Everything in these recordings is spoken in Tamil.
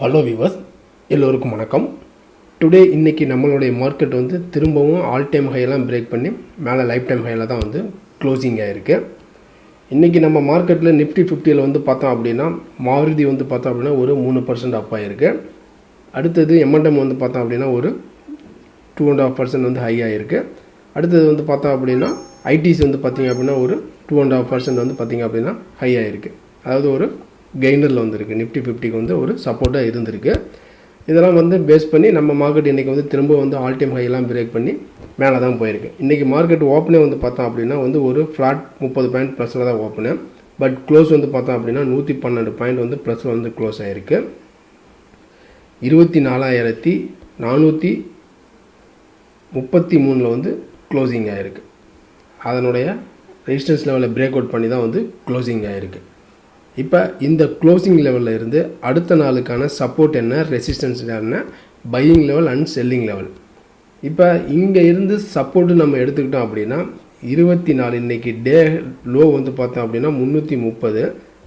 ஹலோ விவர்ஸ் எல்லோருக்கும் வணக்கம். டுடே இன்றைக்கி நம்மளுடைய மார்க்கெட் வந்து திரும்பவும் ஆல் டைம் ஹையெல்லாம் பிரேக் பண்ணி மேலே லைஃப் டைம் ஹையில் தான் வந்து க்ளோசிங் ஆகிருக்கு இன்றைக்கி நம்ம மார்க்கெட்டில் நிஃப்டி ஃபிஃப்டியில் வந்து பார்த்தோம் அப்படின்னா மாருதி வந்து பார்த்தோம் அப்படின்னா ஒரு மூணு பர்சன்ட் அப் ஆகிருக்கு அடுத்தது எம்என்டம் வந்து பார்த்தோம் அப்படின்னா ஒரு டூ அண்ட் ஆஃப் பர்சன்ட் வந்து ஹை ஆகிருக்கு அடுத்தது வந்து பார்த்தோம் அப்படின்னா ஐடிசி வந்து பார்த்தீங்க அப்படின்னா ஒரு டூ அண்ட் ஆஃப் பர்சன்ட் வந்து பார்த்திங்க அப்படின்னா ஹை ஆகிருக்கு அதாவது ஒரு கெய்னரில் வந்திருக்கு. நிஃப்டி ஃபிஃப்டிக்கு வந்து ஒரு சப்போர்ட்டாக இருந்திருக்கு. இதெல்லாம் வந்து பேஸ் பண்ணி நம்ம மார்க்கெட் இன்றைக்கி வந்து திரும்ப வந்து ஆல் டைம் ஹையெல்லாம் பிரேக் பண்ணி மேலே தான் போயிருக்கு. இன்றைக்கி மார்க்கெட் ஓப்பனே வந்து பார்த்தோம் அப்படின்னா வந்து ஒரு ஃப்ளாட் முப்பது பாயிண்ட் ப்ளஸில் தான் ஓப்பனு பட் க்ளோஸ் வந்து பார்த்தோம் அப்படின்னா நூற்றி பன்னெண்டு பாயிண்ட் வந்து ப்ளஸில் வந்து க்ளோஸ் ஆகிருக்கு இருபத்தி நாலாயிரத்தி நானூற்றி முப்பத்தி மூணில் வந்து க்ளோசிங் ஆகிருக்கு அதனுடைய ரெசிஸ்டன்ஸ் லெவலில் பிரேக் அவுட் பண்ணி தான் வந்து க்ளோசிங் ஆகிருக்கு இப்போ இந்த க்ளோசிங் லெவலில் இருந்து அடுத்த நாளுக்கான சப்போர்ட் என்ன? ரெசிஸ்டன்ஸ் என்ன? Buying level and selling level இப்போ இங்கே இருந்து சப்போர்ட்டு நம்ம எடுத்துக்கிட்டோம் அப்படின்னா இருபத்தி நாலு இன்றைக்கி டே லோ வந்து பார்த்தோம் அப்படின்னா முந்நூற்றி முப்பது.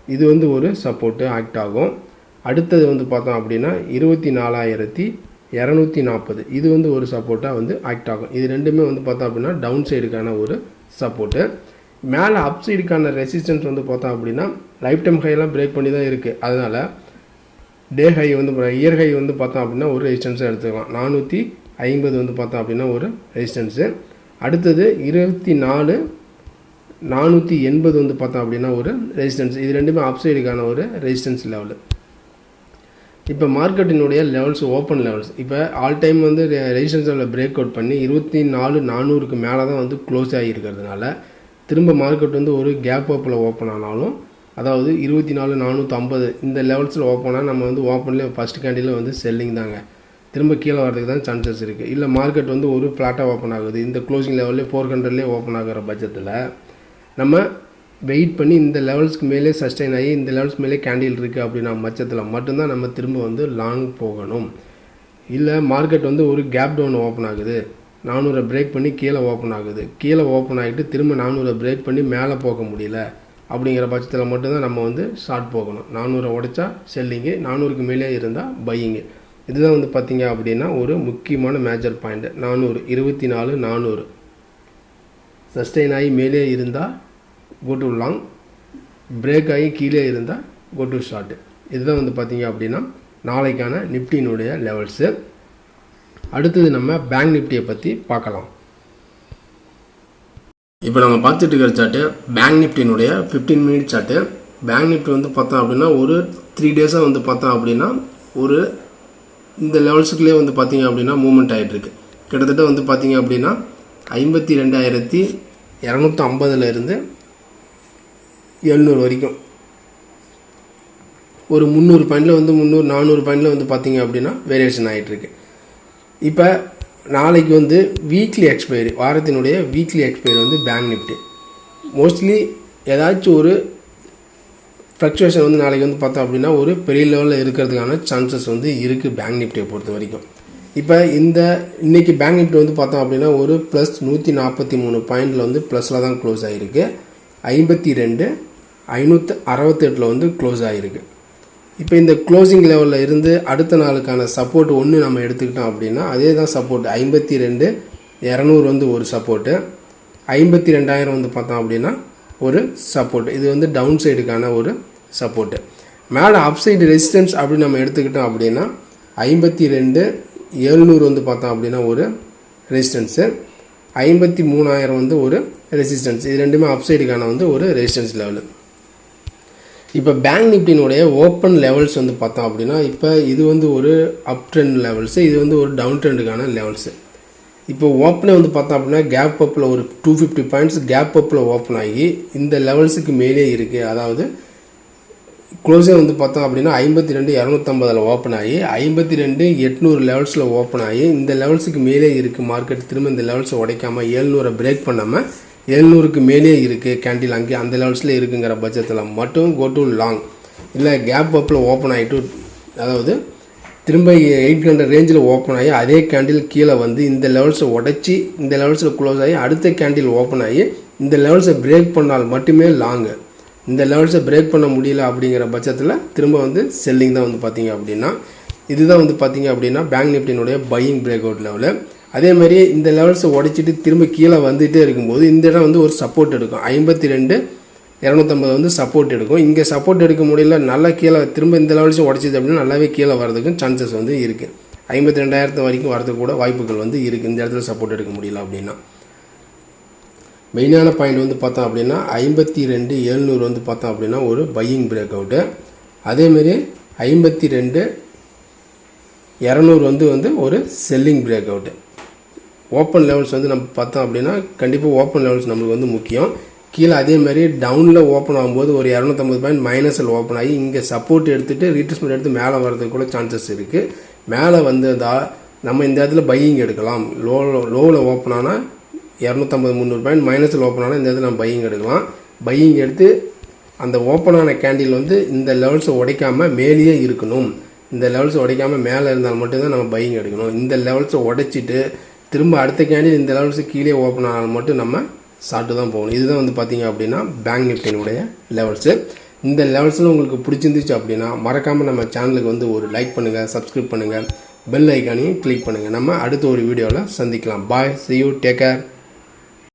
இது வந்து ஒரு சப்போர்ட்டு ஆக்ட் ஆகும். அடுத்தது வந்து பார்த்தோம் அப்படின்னா இருபத்தி நாலாயிரத்தி இரநூத்தி நாற்பது. இது வந்து ஒரு சப்போர்ட்டாக வந்து ஆக்ட் ஆகும். இது ரெண்டுமே வந்து பார்த்தோம் அப்படின்னா டவுன் சைடுக்கான ஒரு சப்போர்ட்டு மேலே அப் சைடுக்கான ரெசிஸ்டன்ஸ் வந்து பார்த்தோம் அப்படின்னா லைஃப் டைம் ஹையெல்லாம் பிரேக் பண்ணி தான் இருக்குது அதனால் டே ஹை வந்து இயர் ஹை வந்து பார்த்தோம் அப்படின்னா ஒரு ரெசிஸ்டன்ஸாக எடுத்துக்கலாம். நானூற்றி ஐம்பது வந்து பார்த்தோம் அப்படின்னா ஒரு ரெசிஸ்டன்ஸு அடுத்தது இருபத்தி நாலு நானூற்றி எண்பது வந்து பார்த்தோம் அப்படின்னா ஒரு ரெசிஸ்டன்ஸ் இது ரெண்டுமே அப் சைடுக்கான ஒரு ரெசிஸ்டன்ஸ் லெவலு இப்போ மார்க்கெட்டினுடைய லெவல்ஸ் ஓப்பன் லெவல்ஸ் இப்போ ஆல் டைம் வந்து ரெசிஸ்டன்ஸ் லெவலில் பிரேக் அவுட் பண்ணி இருபத்தி நாலு நானூறுக்கு மேலே தான் வந்து க்ளோஸ் ஆகியிருக்கிறதுனால திரும்ப மார்க்கெட் வந்து ஒரு கேப் அப்பில் ஓப்பன் ஆனாலும் அதாவது இருபத்தி நாலு நானூற்றி ஐம்பது இந்த லெவல்ஸில் ஓப்பனாக நம்ம வந்து ஓப்பன்லேயே ஃபஸ்ட் கேண்டில் வந்து செல்லிங் தாங்க. திரும்ப கீழே வரதுக்கு தான் சான்சஸ் இருக்குது இல்லை மார்க்கெட் வந்து ஒரு ஃப்ளாட்டாக ஓப்பன் ஆகுது. இந்த க்ளோசிங் லெவல்லே ஃபோர் ஹண்ட்ரட்லேயே ஓப்பன் ஆகிற பட்சத்தில் நம்ம வெயிட் பண்ணி இந்த லெவல்ஸ்க்கு மேலே சஸ்டைன் ஆகி இந்த லெவல்ஸ் மேலே கேண்டில் இருக்குது அப்படின்னா பட்சத்தில் மட்டும்தான் நம்ம திரும்ப வந்து லாங் போகணும். இல்லை மார்க்கெட் வந்து ஒரு கேப் டவுன் ஓப்பன் ஆகுது. நானூறை பிரேக் பண்ணி கீழே ஓப்பன் ஆகுது. கீழே ஓப்பன் ஆகிட்டு திரும்ப நானூறை பிரேக் பண்ணி மேலே போக முடியல. அப்படிங்கிற பட்சத்தில் மட்டும்தான் நம்ம வந்து ஷார்ட் போகணும். நானூறை உடைச்சா செல்லிங்கு நானூறுக்கு மேலே இருந்தால் பையிங்கு இதுதான் வந்து பார்த்திங்க அப்படின்னா ஒரு முக்கியமான மேஜர் பாயிண்ட் நானூறு இருபத்தி நாலு நானூறு. சஸ்டெயின் ஆகி மேலே இருந்தால் கோ டு லாங் பிரேக் ஆகி கீழே இருந்தால் கோ டு ஷார்ட்டு இதுதான் வந்து பார்த்திங்க அப்படின்னா நாளைக்கான நிஃப்டினுடைய லெவல்ஸு அடுத்தது நம்ம பேங்க் நிஃப்டியை பற்றி பார்க்கலாம். இப்போ நம்ம பார்த்துட்டு இருக்கிற chart bank நிஃப்டினுடைய fifteen minute chart bank Nifty வந்து பார்த்தோம் அப்படின்னா ஒரு த்ரீ டேஸாக வந்து பார்த்தோம் அப்படின்னா ஒரு இந்த லெவல்ஸுக்குள்ளே வந்து பார்த்திங்க அப்படின்னா மூவ்மெண்ட் ஆகிட்டுருக்கு கிட்டத்தட்ட வந்து பார்த்தீங்க அப்படின்னா ஐம்பத்தி ரெண்டாயிரத்தி இரநூத்தி ஐம்பதுலேருந்து எழுநூறு வரைக்கும். ஒரு முந்நூறு பாயிண்டில் வந்து முந்நூறு நானூறு பாயிண்டில் வந்து பார்த்திங்க அப்படின்னா வேரியேஷன் ஆகிட்டுருக்கு இப்போ நாளைக்கு வந்து வீக்லி எக்ஸ்பைரி வாரத்தினுடைய வீக்லி எக்ஸ்பைரி வந்து பேங்க் நிஃப்டி மோஸ்ட்லி ஏதாச்சும் ஒரு ஃப்ளக்சுவேஷன் வந்து நாளைக்கு வந்து பார்த்தோம் அப்படின்னா ஒரு பெரிய லெவலில் இருக்கிறதுக்கான சான்சஸ் வந்து இருக்குது பேங்க் நிஃப்டியை பொறுத்த வரைக்கும். இப்போ இந்த இன்றைக்கி பேங்க் நிஃப்டி வந்து பார்த்தோம் அப்படின்னா ஒரு ப்ளஸ் நூற்றி நாற்பத்தி மூணு பாயிண்டில் வந்து ப்ளஸில் தான் க்ளோஸ் ஆகிருக்கு ஐம்பத்தி ரெண்டு ஐநூற்று அறுபத்தெட்டில் வந்து க்ளோஸ் ஆகிருக்கு இப்போ இந்த க்ளோசிங் லெவலில் இருந்து அடுத்த நாளுக்கான சப்போர்ட் ஒன்று நம்ம எடுத்துக்கிட்டோம் அப்படின்னா அதே தான் சப்போர்ட் ஐம்பத்தி ரெண்டு இரநூறு வந்து ஒரு சப்போர்ட்டு ஐம்பத்தி ரெண்டாயிரம் வந்து பார்த்தோம் அப்படின்னா ஒரு சப்போர்ட் இது வந்து டவுன் சைடுக்கான ஒரு சப்போர்ட்டு மேலே அப் சைடு ரெசிஸ்டன்ஸ் அப்படின்னு நம்ம எடுத்துக்கிட்டோம் அப்படின்னா ஐம்பத்தி ரெண்டு எழுநூறு வந்து பார்த்தோம் அப்படின்னா ஒரு ரெசிஸ்டன்ஸு ஐம்பத்தி மூணாயிரம் வந்து ஒரு ரெசிஸ்டன்ஸ் இது ரெண்டுமே அப் சைடுக்கான வந்து ஒரு ரெசிஸ்டன்ஸ் லெவலு இப்போ பேங்க் நிஃப்டினுடைய ஓப்பன் லெவல்ஸ் வந்து பார்த்தோம் அப்படின்னா இப்போ இது வந்து ஒரு அப் ட்ரெண்ட் லெவல்ஸு இது வந்து ஒரு டவுன் ட்ரெண்டுக்கான லெவல்ஸு இப்போ ஓப்பனே வந்து பார்த்தோம் அப்படின்னா கேப் அப்பில் ஒரு டூ ஃபிஃப்டி பாயிண்ட்ஸ் கேப் அப்பில் ஓப்பன் ஆகி இந்த லெவல்ஸுக்கு மேலே இருக்குது அதாவது க்ளோஸே வந்து பார்த்தோம் அப்படின்னா ஐம்பத்தி ரெண்டு இரநூத்தம்பதில் ஓப்பன் ஆகி ஐம்பத்தி ரெண்டு எட்நூறு லெவல்ஸில் ஓப்பன் ஆகி இந்த லெவல்ஸுக்கு மேலே இருக்குது மார்க்கெட் திரும்ப இந்த லெவல்ஸை உடைக்காமல் ஏழ்நூறை பிரேக் பண்ணாமல் எழுநூறுக்கு மேலே இருக்குது கேண்டில் அங்கே அந்த லெவல்ஸில் இருக்குங்கிற பட்சத்தில் மட்டும் கோ டு லாங் இல்லை கேப் அப்பில் ஓப்பன் ஆகிட்டு அதாவது திரும்ப எயிட் ஹண்ட்ரட் ரேஞ்சில் ஓப்பன் ஆகி அதே கேண்டில் கீழே வந்து இந்த லெவல்ஸை உடச்சி இந்த லெவல்ஸில் க்ளோஸ் ஆகி அடுத்த கேண்டில் ஓப்பன் ஆகி இந்த லெவல்ஸை பிரேக் பண்ணால் மட்டுமே லாங்கு இந்த லெவல்ஸை பிரேக் பண்ண முடியல அப்படிங்கிற பட்சத்தில் திரும்ப வந்து செல்லிங் தான் வந்து பார்த்தீங்க அப்படின்னா இதுதான் வந்து பார்த்தீங்க அப்படின்னா பேங்க் நிஃப்டினுடைய பையிங் பிரேக் அவுட் லெவலு அதே மாதிரி இந்த லெவல்ஸை உடைச்சிட்டு திரும்ப கீழே வந்துகிட்டே இருக்கும்போது இந்த இடம் வந்து ஒரு சப்போர்ட் எடுக்கும். ஐம்பத்தி ரெண்டு இரநூத்தம்பது வந்து சப்போர்ட் எடுக்கும். இங்கே சப்போர்ட் எடுக்க முடியல நல்லா கீழே திரும்ப இந்த லெவல்ஸும் உடச்சிது அப்படின்னா நல்லாவே கீழே வரதுக்கும் சான்சஸ் வந்து இருக்குது ஐம்பத்தி ரெண்டாயிரத்து வரைக்கும் வரதுக்கு கூட வாய்ப்புகள் வந்து இருக்குது இந்த இடத்துல சப்போர்ட் எடுக்க முடியல அப்படின்னா. மெயினான பாயிண்ட் வந்து பார்த்தோம் அப்படின்னா ஐம்பத்தி ரெண்டு எழுநூறு வந்து பார்த்தோம் அப்படின்னா ஒரு பையிங் பிரேக் அவுட்டு அதேமாரி ஐம்பத்தி ரெண்டு இரநூறு வந்து வந்து ஒரு selling break out open levels வந்து நம்ம பார்த்தோம் அப்படின்னா கண்டிப்பாக ஓப்பன் லெவல்ஸ் நம்மளுக்கு வந்து முக்கியம். கீழே அதே மாதிரி டவுனில் ஓப்பன் ஆகும்போது ஒரு இரநூத்தம்பது பாயிண்ட் மைனஸில் ஓப்பன் ஆகி இங்கே சப்போர்ட் எடுத்துகிட்டு ரீட்ரெஸ்மெண்ட் எடுத்து மேலே வரதுக்கு கூட சான்சஸ் இருக்குது மேலே வந்ததா நம்ம இந்த இடத்துல பையிங் எடுக்கலாம். லோ லோவில் ஓப்பன் ஆனால் இரநூத்தம்பது முந்நூறு பாயிண்ட் மைனஸில் ஓப்பன் ஆனால் இந்த இடத்துல நம்ம பையிங் எடுக்கலாம். பையிங் எடுத்து அந்த ஓப்பனான கேண்டில் வந்து இந்த லெவல்ஸை உடைக்காமல் மேலேயே இருக்கணும். இந்த லெவல்ஸை உடைக்காமல் மேலே இருந்தால் மட்டும்தான் நம்ம பையிங் எடுக்கணும். இந்த லெவல்ஸை உடைச்சிட்டு திரும்ப அடுத்த கேண்டில் இந்த லெவல்ஸு கீழே ஓப்பன் ஆனால் மட்டும் நம்ம சாப்பிட்டு தான் போகணும். இதுதான் வந்து பார்த்தீங்க அப்படின்னா பேங்க் நிஃப்டினுடைய லெவல்ஸு இந்த லெவல்ஸில் உங்களுக்கு பிடிச்சிருந்துச்சு அப்படின்னா மறக்காமல் நம்ம சேனலுக்கு வந்து ஒரு லைக் பண்ணுங்கள் சப்ஸ்கிரைப் பண்ணுங்கள் பெல் ஐக்கானையும் கிளிக் பண்ணுங்கள் நம்ம அடுத்த ஒரு வீடியோவில் சந்திக்கலாம். Bye see you take care